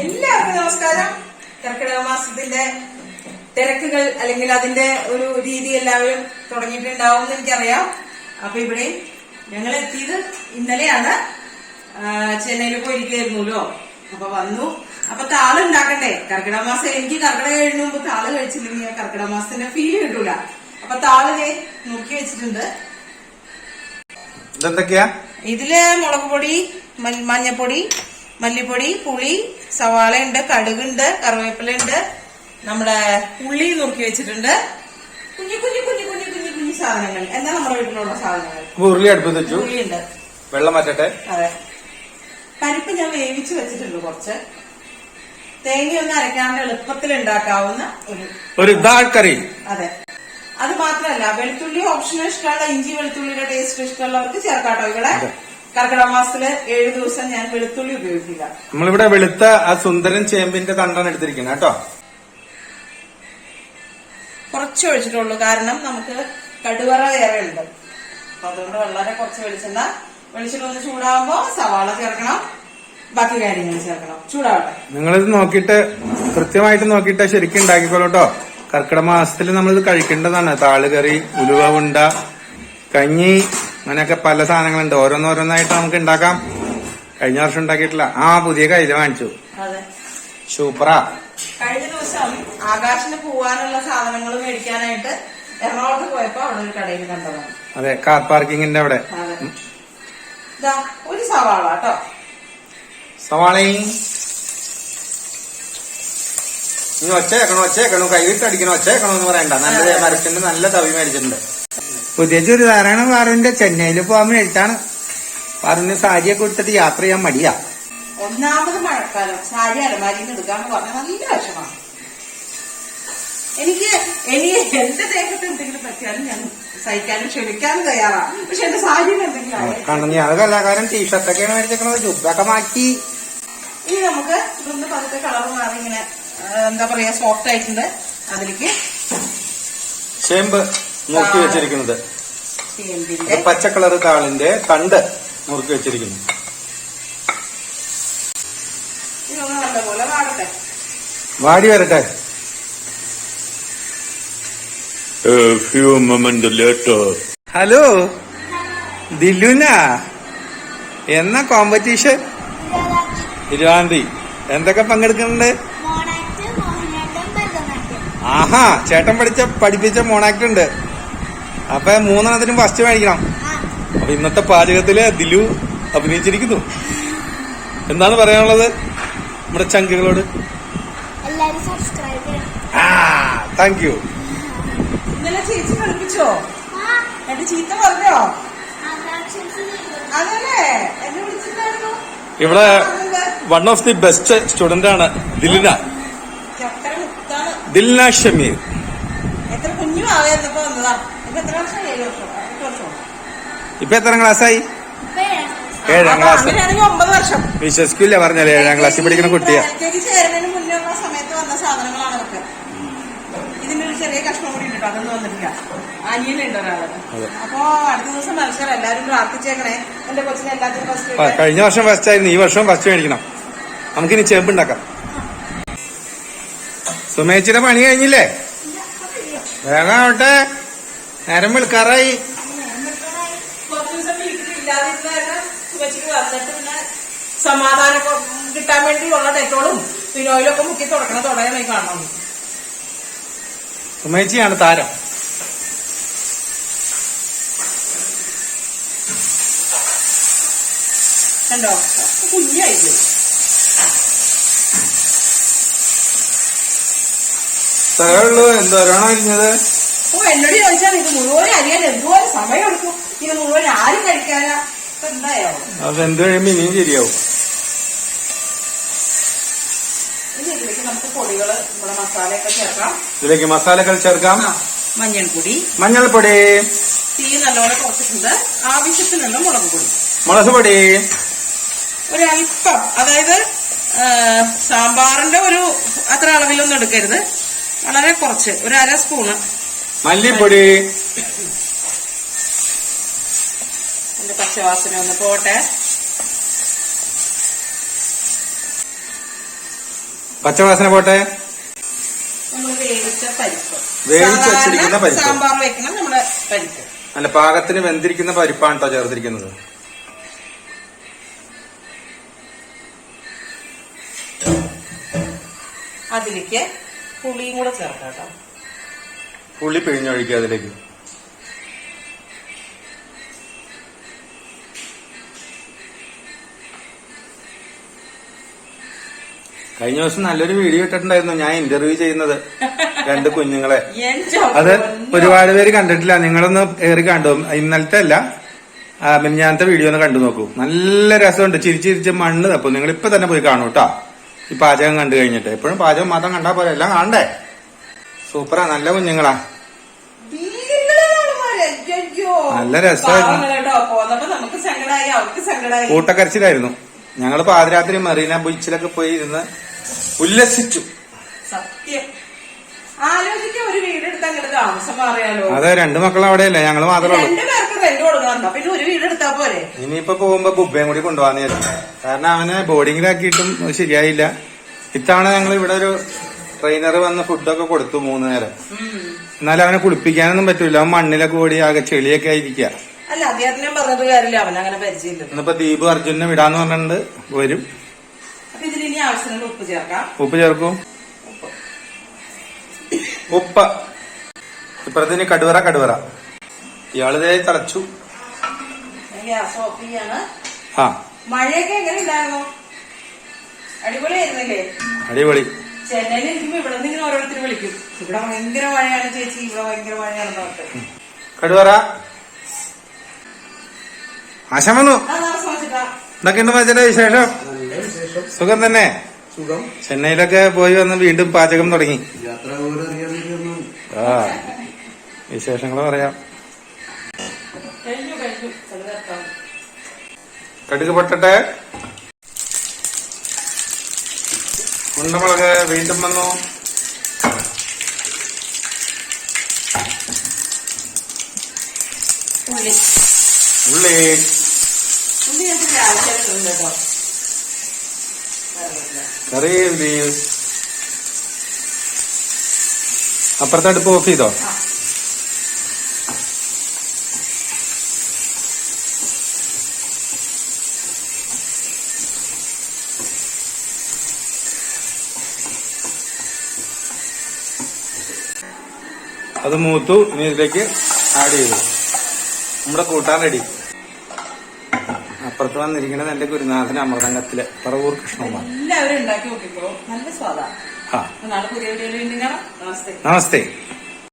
എല്ലാവർക്കും നമസ്കാരം. കർക്കിടക മാസത്തിന്റെ തിരക്കുകൾ അല്ലെങ്കിൽ അതിന്റെ ഒരു രീതി എല്ലാവരും തുടങ്ങിയിട്ടുണ്ടാവും എന്ന് എനിക്കറിയാം. അപ്പൊ ഇവിടെ ഞങ്ങൾ എത്തിയത് ഇന്നലെയാണ്. ചെന്നൈയിൽ പോയിരിക്കുമായിരുന്നല്ലോ അപ്പൊ വന്നു. അപ്പൊ താൾ ഉണ്ടാക്കണ്ടേ? കർക്കിടക മാസം എനിക്ക് കർക്കിടക കഴിഞ്ഞ മുമ്പ് താൾ കഴിച്ചില്ലെങ്കിൽ ഞാൻ കർക്കിടക മാസത്തിന്റെ ഫീൽ കിട്ടൂല. അപ്പൊ താളിനെ നോക്കി വെച്ചിട്ടുണ്ട്. ഇതെന്തൊക്കെയാ? ഇതിൽ മുളക് പൊടി മഞ്ഞപ്പൊടി മല്ലിപ്പൊടി പുളി സവാള ഉണ്ട് കടുകുണ്ട് കറിവേപ്പില ഉണ്ട് നമ്മുടെ ഉള്ളി നുറുക്കി വെച്ചിട്ടുണ്ട്. കുഞ്ഞു കുഞ്ഞു കുഞ്ഞു കുഞ്ഞു കുഞ്ഞു കുഞ്ഞു സാധനങ്ങൾ. എന്താ നമ്മുടെ വീട്ടിലുള്ള സാധനങ്ങൾ? ഉരുളി അടുപ്പത്ത് വെച്ചു ഉള്ളിയുണ്ട് വെള്ളം മാറ്റട്ടെ അതെ. പരിപ്പ് ഞാൻ വേവിച്ച് വെച്ചിട്ടുണ്ട് കുറച്ച്. തേങ്ങയൊന്നും അരക്കാണ്ട് എളുപ്പത്തിൽ ഉണ്ടാക്കാവുന്ന ഒരു ഒരു കറി. അതെ. അത് മാത്രമല്ല വെളുത്തുള്ളി ഓപ്ഷണൽ ഇഷ്ടമുള്ള ഇഞ്ചി വെളുത്തുള്ളിയുടെ ടേസ്റ്റ് ഇഷ്ടമുള്ളവർക്ക് ചേർക്കാട്ടോ ഇവിടെ. കർക്കിടക ഏഴ് ഏഴു ദിവസം ഞാൻ വെളുത്തുള്ളി ഉപയോഗിക്കില്ല. നമ്മളിവിടെ വെളുത്ത ആ സുന്ദരൻ ചേമ്പിന്റെ തണ്ടാണ് എടുത്തിരിക്കുന്നത് കേട്ടോ. കുറച്ച് ഒഴിച്ചിട്ടുള്ളൂ. കാരണം നമുക്ക് കടുവറ ഏറെ ഉണ്ട്. അപ്പൊ അതുകൊണ്ട് വളരെ കുറച്ച് വെളിച്ചെണ്ണ. വെളിച്ചെണ്ണ ഒന്ന് ചൂടാകുമ്പോ സവാള ചേർക്കണം. ബാക്കി കാര്യങ്ങൾ ചേർക്കണം. ചൂടാവട്ടെ. നിങ്ങളിത് നോക്കിയിട്ട് കൃത്യമായിട്ട് നോക്കിയിട്ട് ശരിക്കും ഉണ്ടാക്കിക്കോളൂ കേട്ടോ. കർക്കിടക മാസത്തിൽ നമ്മളിത് കഴിക്കേണ്ടതാണ്. താളുകറി ഉലുവ ഉണ്ട കഞ്ഞി അങ്ങനെയൊക്കെ പല സാധനങ്ങളുണ്ട്. ഓരോന്നോരോന്നായിട്ട് നമുക്ക് ഉണ്ടാക്കാം. കഴിഞ്ഞ വർഷം ഉണ്ടാക്കിയിട്ടില്ല. ആ പുതിയ കയ്യിൽ വാങ്ങിച്ചു. സൂപ്പറാ. കഴിഞ്ഞ ദിവസം ആകാശിന് പോവാനുള്ള സാധനങ്ങൾ മേടിക്കാനായിട്ട് എറണാകുളത്ത് പോയപ്പോ അവിടെ ഒരു കടയിൽ കണ്ടതാണ്. അതെ കാർ പാർക്കിങ്ങിന്റെ അവിടെ. ഒരു സവാള കേട്ടോ. സവാളയും. ഇനി ഒച്ചേക്കണോ ഒച്ചേക്കണോ കൈവിട്ട് അടിക്കണോ ഒച്ചേക്കണോ എന്ന് പറയണ്ട. നല്ല മരത്തിന്റെ നല്ല തവി മേടിച്ചിട്ടുണ്ട്. പുതിയ ചുരിദാറാണ് പാറുവിന്റെ ചെന്നൈയിൽ പോകാൻ വേണ്ടിട്ടാണ് പാറുവിന് സാരിയൊക്കെ കൊടുത്തിട്ട് യാത്ര ചെയ്യാൻ മടിയാ. ഒന്നാമത് മഴക്കാലം. സാരി അലമാരിയിൽ നിന്ന് എടുക്കാന്ന് പറഞ്ഞാൽ നല്ല വിഷമാണ് എനിക്ക് ഇനി എന്റെ ദേഹത്ത് എന്തെങ്കിലും പറ്റിയാലും ഞാൻ സഹിക്കാനും ക്ഷമിക്കാനും തയ്യാറാണ് പക്ഷെ എന്റെ സാരിയിൽ എന്തെങ്കിലും അത് കലാകാരൻ ടീഷർട്ടൊക്കെയാണ് മേടിച്ചേക്കണത്. ജുബൊക്കെ മാറ്റി. ഇനി നമുക്ക് ഇതൊന്ന് പതുക്കെ കളർ മാറി ഇങ്ങനെ എന്താ പറയാ സോഫ്റ്റ് ആയിട്ടുണ്ട്. അതിലേക്ക് ചേമ്പ്. മുറുക്കി വെച്ചിരിക്കുന്നത്. ചേമ്പിന്റെ പച്ച കളർ താളിന്റെ തണ്ട് മുറുക്കി വെച്ചിരിക്കുന്നു. ഇതൊന്ന് നല്ലപോലെ വാടട്ടെ. വാടി വരട്ടെ. Moments later. ഹലോ ദില്ലുന? എന്ന കോമ്പറ്റീഷൻ ഇരുപതാം തീയതി എന്തൊക്കെ പങ്കെടുക്കുന്നുണ്ട്? ആഹാ ചേട്ടൻ പഠിച്ച പഠിപ്പിച്ച മോണാക്ട് ഉണ്ട് അപ്പൊ മൂന്നെണ്ണത്തിനും ഫസ്റ്റ് മേടിക്കണം. അപ്പൊ ഇന്നത്തെ പാചകത്തിൽ ദിലു അഭിനയിച്ചിരിക്കുന്നു. എന്താണ് പറയാനുള്ളത് നമ്മുടെ ചങ്കുകളോട്? താങ്ക് യു ഇന്നലെ ചേച്ചി പഠിപ്പിച്ചോ? ആ. എന്റെ ചീത്ത പറഞ്ഞോ? അതല്ലേ? എന്നെ വിളിച്ചിട്ടുണ്ടായിരുന്നു. ഇവിടെ one of the best student ആണ് ദിലിന. ദിൽന ഷമീർ. എത്ര കുഞ്ഞു ആവായിരുന്നപ്പോ വന്നതാ? ഇപ്പൊ എത്ര ക്ലാസ്സായി? ഏഴാം ക്ലാസ്. വിശ്വസിക്കില്ല പറഞ്ഞാലേ ഏഴാം ക്ലാസ്സിൽ പഠിക്കുന്ന കുട്ടിയാ. ചെറിയ കഷ്ണം കൂടി ഉണ്ട് അതൊന്നും വന്നിട്ടില്ല. അനിയനുണ്ട് ഒരാൾ. അപ്പൊ അടുത്ത ദിവസം മത്സരം എല്ലാരും പ്രാർത്ഥിച്ചേക്കണേ. എന്റെ കൊച്ചിനെ എല്ലാത്തിനും ആ, ഫസ്റ്റ് കഴിഞ്ഞ വർഷം ഫസ്റ്റ് ആയിരുന്നു ഈ വർഷം ഫസ്റ്റ് മേടിക്കണം. നമുക്കിനി ചേമ്പ് ഉണ്ടാക്കാം. സുമേച്ചിയുടെ പണി കഴിഞ്ഞില്ലേ? വേഗം ആവട്ടെ. നേരം വിളിക്കാറായി സമാധാനം കിട്ടാൻ വേണ്ടി ഉള്ള ഡെറ്റോളും ഫിനോയിലൊക്കെ മുക്കി തുടക്കണ തുടങ്ങി കാണണം സുമേച്ചിയാണ് താരം. കണ്ടോ? കുഞ്ഞായില്ലേ? ഇത്രേ ഉള്ളൂ എന്തോരാണോ ഇരിഞ്ഞത്? ഓ എന്നോട് ചോദിച്ചാൽ ഇത് മുഴുവൻ അറിയാൻ എന്തുപോലെ സമയം എടുക്കും? ഇത് മുഴുവൻ ആരും കഴിക്കാനാ? എന്തായോ? കഴിയുമ്പോ ഇനിയും ശരിയാവും. ഇതിലേക്ക് നമുക്ക് പൊടികൾ നമ്മുടെ മസാലയൊക്കെ ചേർക്കാം. ഇതിലേക്ക് മസാലകൾ ചേർക്കാം. മഞ്ഞൾപ്പൊടി. മഞ്ഞൾപ്പൊടി. തീ നല്ലോണം കുറച്ചിട്ടുണ്ട്. ആവശ്യത്തിനുള്ള മുളക് പൊടി. മുളക് പൊടി. ഒരല്പം അതായത് സാമ്പാറിന്റെ ഒരു അത്ര അളവിലൊന്നും എടുക്കരുത്. വളരെ കുറച്ച് ഒരു അര സ്പൂണ്. മല്ലിപ്പൊടി. എന്റെ പച്ചവാസന ഒന്ന് പോട്ടെ. പച്ചവാസന പോട്ടെ. വേവിച്ച വെച്ചിരിക്കുന്ന പരിപ്പ്. സാമ്പാർ വെക്കണം നമ്മുടെ പരിപ്പ്. അല്ല പാകത്തിന് വെന്തിരിക്കുന്ന പരിപ്പാണ് കേട്ടോ ചേർത്തിരിക്കുന്നത്? അതിലേക്ക് പുളിയും കൂടെ ചേർക്കാം കേട്ടോ. പുള്ളി പിഴിഞ്ഞൊഴിക്കുക അതിലേക്ക്. കഴിഞ്ഞ ദിവസം നല്ലൊരു വീഡിയോ ഇട്ടിട്ടുണ്ടായിരുന്നു. ഞാൻ ഇന്റർവ്യൂ ചെയ്യുന്നത് രണ്ട് കുഞ്ഞുങ്ങളെ. അത് ഒരുപാട് പേര് കണ്ടിട്ടില്ല. നിങ്ങളൊന്ന് ഏറി കണ്ടു? ഇന്നലത്തെ അല്ല. മിനിഞ്ഞാനത്തെ വീഡിയോ ഒന്ന് കണ്ടു നോക്കൂ. നല്ല രസമുണ്ട്. ചിരിച്ചിരിച്ച് മണ്ണ് തപ്പും. നിങ്ങൾ ഇപ്പൊ തന്നെ പോയി കാണൂ കേട്ടോ ഈ പാചകം കണ്ടു കഴിഞ്ഞിട്ട്. എപ്പോഴും പാചകം മാത്രം കണ്ടാ പോലെ എല്ലാം കാണണ്ടേ? സൂപ്പറാ. നല്ല കുഞ്ഞുങ്ങളാ. നല്ല രസമായിരുന്നു. കൂട്ടക്കരച്ചിലായിരുന്നു. ഞങ്ങൾ പാതിരാത്രി മറീന ബീച്ചിലൊക്കെ പോയി ഇരുന്ന് ഉല്ലസിച്ചു. സത്യം. ആലോചിക്കാൻ ഒരു വീടെടുത്ത് അങ്ങോട്ട് താമസം മാറിയാലോ? അതെ രണ്ടു മക്കൾ അവിടെയല്ലേ? ഞങ്ങൾ മാത്രമേ ഉള്ളൂ. രണ്ടു പേർക്ക് റെന്റ് കൊടുക്കണോ പിന്നെ ഒരു വീട് പോരെ? ഇനിയിപ്പോ പോകുമ്പോ ബുബയും കൂടി കൊണ്ടുപോകാന്ന് കാരണം അവനെ ബോർഡിങ്ങിലാക്കിയിട്ടും ശരിയായില്ല. ഇത്തവണ ഞങ്ങൾ ഇവിടെ ഒരു ട്രെയിനർ വന്ന് ഫുഡൊക്കെ കൊടുത്തു മൂന്ന് നേരം. എന്നാലും അവനെ കുളിപ്പിക്കാനൊന്നും പറ്റൂല. അവൻ മണ്ണിലൊക്കെ ഓടി ആകെ ചെളിയൊക്കെ ആയിരിക്കുക അല്ല അദ്ദേഹത്തിനെ പറഞ്ഞിട്ട് കാര്യമില്ല. അവൻ അങ്ങനെ പരിചയമില്ല. ഇന്നിപ്പോ ദീപ് അർജുനെ വിടാന്ന് പറഞ്ഞിട്ടുണ്ട്. വരും. അപ്പൊ ഇതിന് ഇനി ആവശ്യത്തിന് ഉപ്പ് ചേർക്കാം. ഉപ്പ് ചേർക്കൂ. ഉപ്പ. ഇപ്പുറത്തിന് കടുവറ കടുവറ. ഇയാളിതേ തളച്ചു. ഗ്യാസ് ഓഫ് ചെയ്യാണ്. ആ. മഴയൊക്കെ എങ്ങനെ ഉണ്ടായിരുന്നു? അടിപൊളിയായിരുന്നില്ലേ? അടിപൊളി. ചെന്നൈയിൽ ഇരിക്കുമ്പോ ഇവിടെ നിന്ന് ഇങ്ങനെ ഓരോരുത്തർ വിളിക്കും. ഇവിടെ ഭയങ്കര മഴയാണ് ചേച്ചി ഇവിടെ ഭയങ്കര മഴയാണെന്ന് പറഞ്ഞിട്ട്. കടുവറ ആശം വന്നു. എന്തൊക്കെയുണ്ട് മച്ചന്റെ വിശേഷം? സുഖം തന്നെ? സുഖം. ചെന്നൈയിലൊക്കെ പോയി വന്ന് വീണ്ടും പാചകം തുടങ്ങി. ആ വിശേഷങ്ങൾ പറയാം. കടുക് പൊട്ടട്ടെ? ഉണ്ടമുളക് വീണ്ടും വന്നു. ഉള്ളി. ഉള്ളി. ഉള്ളി ആവശ്യമായിട്ടുണ്ട് കേട്ടോ. കറി അപ്പുറത്തെ അടുപ്പ് ഓഫ് ചെയ്തോ? അത് മൂത്തു ഇനി ഇതിലേക്ക് ആഡ് ചെയ്തു. നമ്മുടെ കൂട്ടാൻ റെഡി അപ്പുറത്ത് വന്നിരിക്കുന്നത് എന്റെ ഗുരുനാഥൻ അമൃതംഗത്തിലെ പറവൂർ കൃഷ്ണകുമാർ. എല്ലാവരും ഉണ്ടാക്കി നോക്കിക്കോ. നല്ല സ്വാദാ. നമസ്തേ.